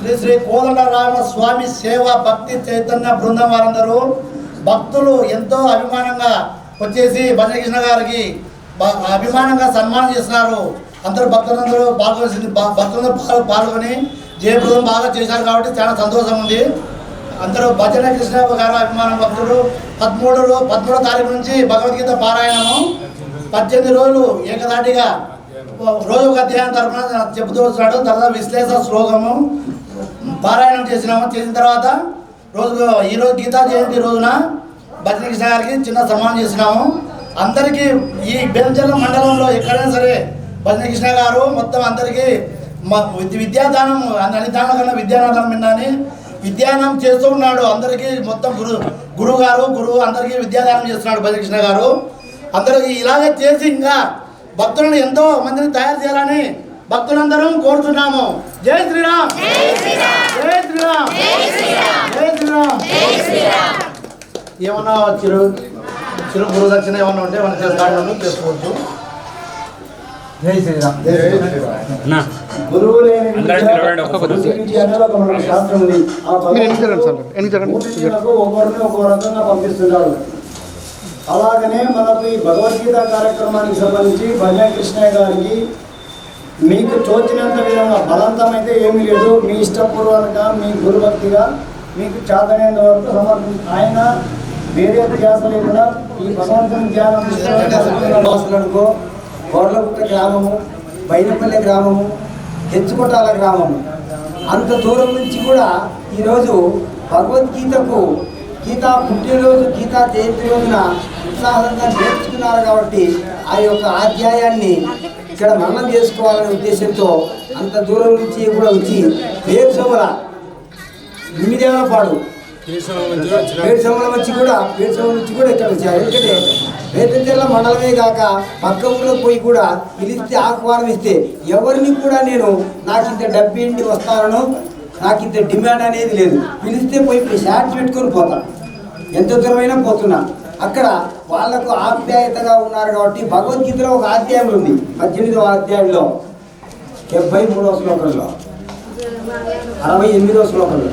శ్రీ శ్రీ కోదండరామ స్వామి సేవ భక్తి చైతన్య బృందం వారందరూ భక్తులు ఎంతో అభిమానంగా వచ్చేసి భజనకృష్ణ గారికి అభిమానంగా సన్మానం చేస్తున్నారు. అందరూ భక్తులందరూ పాల్గొని భక్తులందరూ పాల్- పాల్గొని జయప్రదం బాగా చేశారు కాబట్టి చాలా సంతోషం ఉంది. అందరూ భజన కృష్ణ గారు అభిమాన భక్తుడు పదమూడులో పదమూడో తారీఖు నుంచి భగవద్గీత పారాయణము. పద్దెనిమిది రోజులు ఏకదాటిగా రోజు ఒక అధ్యాయం తరఫున చెబుతూ వస్తున్నాడు. తర్వాత విశ్లేష శ్లోకము పారాయణం చేసినాము. చేసిన తర్వాత రోజు ఈరోజు గీతా జయంతి రోజున భజన కృష్ణ గారికి చిన్న సన్మానం చేసినాము. అందరికీ ఈ బెంచర్ల మండలంలో ఎక్కడైనా సరే భజనకృష్ణ గారు మొత్తం అందరికీ మా విద్య- విద్యాదానం అన్ని దానం కన్నా విద్యాదానం విన్నాని. విద్యాదానం చేస్తూ ఉన్నాడు. అందరికీ మొత్తం గురు గురువు గారు గురువు అందరికీ విద్యాదానం చేస్తున్నాడు భజనకృష్ణ గారు. అందరికీ ఇలాగే చేసి ఇంకా భక్తులను ఎంతో మందిని తయారు చేయాలని భక్తులందరం కోరుతున్నాము. జై శ్రీరామ్. జై శ్రీరామ్. జై శ్రీరామ్. ఏమన్నా చిరు చిరు గురుదక్షిణ ఏమన్నా ఉంటే మనం చేస్తాడు చేసుకోవచ్చు జై శ్రీరామ్. గురువు. లేని అనేది ఒక రకంగా పంపిస్తున్నాడు. అలాగనే మనకు ఈ భగవద్గీత కార్యక్రమానికి సంబంధించి భజన కృష్ణయ్య గారికి మీకు తోచినంత విధంగా బలవంతం అయితే ఏమీ లేదు. మీ ఇష్టపూర్వకంగా మీ గురుభక్తిగా మీకు చాతనేంత వరకు సమర్పి ఆయన వేరే ధ్యాస లేకుండా ఈ భగవంతుని ధ్యానం వాసులకు గొర్రెలపుట్ట గ్రామము బైనపల్లె గ్రామము హెచ్చుకొట్టాల గ్రామము. అంత దూరం నుంచి కూడా ఈరోజు భగవద్గీతకు గీతా పుట్టినరోజు గీతా జయంతి రోజున ఉత్సాహంగా నేర్చుకున్నారు కాబట్టి ఆ యొక్క అధ్యాయాన్ని ఇక్కడ మనం చేసుకోవాలనే ఉద్దేశంతో అంత దూరం నుంచి కూడా వచ్చి పేరు సోమల నిమిదేవల పాడు పేరు సమలం వచ్చి కూడా పేరు సమలం నుంచి కూడా ఇక్కడ వచ్చారు. ఎందుకంటే వేతంచెర్ల మండలమే కాక పక్క ఊళ్ళో పోయి కూడా పిలిస్తే ఆహ్వానం ఇస్తే ఎవరిని కూడా నేను నాకు ఇంత డబ్బేంటి వస్తానో నాకు ఇంత డిమాండ్ అనేది లేదు. పిలిస్తే పోయి షార్ట్ పెట్టుకొని పోతాను ఎంత దూరమైనా పోతున్నా. అక్కడ వాళ్ళకు ఆప్యాయతగా ఉన్నారు కాబట్టి భగవద్గీతలో ఒక అధ్యాయం ఉంది పద్దెనిమిదవ అధ్యాయంలో. డెబ్బై మూడవ శ్లోకంలో. అరవై ఎనిమిదవ శ్లోకంలో.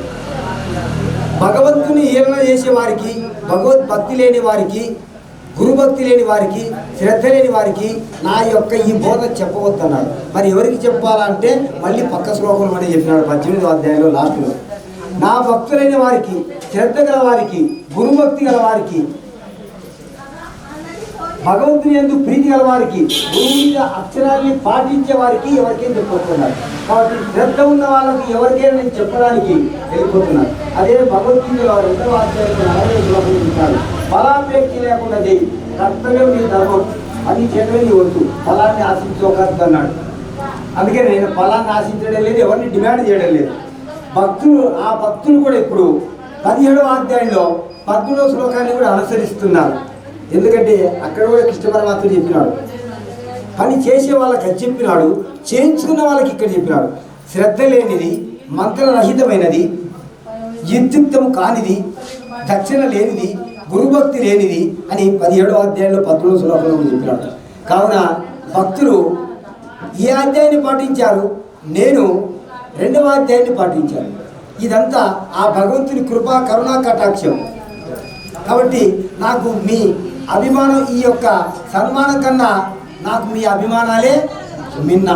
భగవంతుని ఏలన చేసే వారికి భగవద్భక్తి లేని వారికి గురుభక్తి లేని వారికి శ్రద్ధ లేని వారికి నా యొక్క ఈ బోధ చెప్పవద్దన్నాడు. మరి ఎవరికి చెప్పాలంటే మళ్ళీ పక్క శ్లోకం అని చెప్పినాడు పద్దెనిమిదో అధ్యాయంలో లాస్ట్లో. నా భక్తులైన వారికి శ్రద్ధ గల వారికి గురుభక్తి గల వారికి భగవంతుని ఎందు ప్రీతి గల వారికి గురువు మీద అక్షరాన్ని పాటించే వారికి ఎవరికైనా చెప్పబోతున్నారు కాబట్టి శ్రద్ధ ఉన్న వాళ్ళకి ఎవరికైనా నేను చెప్పడానికి వెళ్ళిపోతున్నారు అదే భగవద్గీతలో రెండవ అధ్యాయంలో నలభై శ్లోకం చెప్తారు లేకున్నది కర్తవ్యం నీ ధర్మం. అది చేయడమే నీ వద్దు ఫలాన్ని ఆశించకూడదు అన్నాడు అందుకే నేను ఫలాన్ని ఆశించడం లేదు ఎవరిని డిమాండ్ చేయడం లేదు. భక్తులు ఆ భక్తులు కూడా ఇప్పుడు పదిహేడవ అధ్యాయంలో పద్మూడవ శ్లోకాన్ని కూడా అనుసరిస్తున్నారు. ఎందుకంటే అక్కడ కూడా కృష్ణ పరమాత్మ చెప్పినాడు. పని చేసే వాళ్ళకి అది చెప్పినాడు చేయించుకున్న వాళ్ళకి ఇక్కడ చెప్పినాడు. శ్రద్ధ లేనిది మంత్రరహితమైనది యుక్తియుక్తం కానిది దక్షిణ లేనిది గురుభక్తి లేనిది అని పదిహేడో అధ్యాయంలో పద్మూడవ శ్లోకంలో చెప్పినాడు. కావున భక్తులు ఈ అధ్యాయాన్ని పాటించారు నేను రెండవ అధ్యాయాన్ని పాటించాను. ఇదంతా ఆ భగవంతుని కృపా కరుణా కటాక్షం. కాబట్టి నాకు మీ అభిమానం ఈ యొక్క సన్మానం కన్నా నాకు మీ అభిమానాలే మిన్న.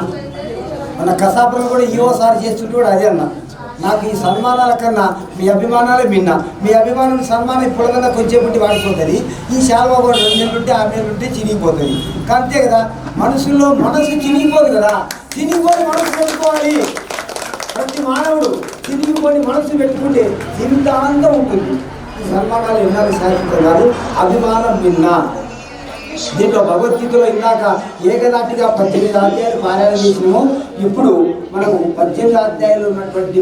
మన కసాపురం కూడా ఈవోసారి చేస్తుంటే కూడా అదే అన్నా. నాకు ఈ సన్మానాల కన్నా మీ అభిమానాలే మిన్న. మీ అభిమానం సన్మానం ఇప్పుడన్నా కొంచెం ఉంటే వాడిపోతుంది. ఈ శాల్వా కూడా రెండు నెలలు ఉంటే ఆరు నెలలు ఉంటే చినిగిపోతుంది. అంతే కదా? మనసులో మనసు చినిగిపోదు కదా? చినిగిపోయి మనసు పెట్టుకోవాలి. ప్రతి మానవుడు చినిగిపోయి మనసు పెట్టుకుంటే జీవితాంతం ఉంటుంది. ఈ సన్మానాలు ఎన్నాళ్ళు సాధించారు అభిమానం మిన్నా. దీంట్లో భగవద్గీతలో ఇందాక ఏకనాటిగా పద్దెనిమిది అధ్యాయాలు పారాయణ చేసినాము. ఇప్పుడు మనకు పద్దెనిమిది అధ్యాయాలు ఉన్నటువంటి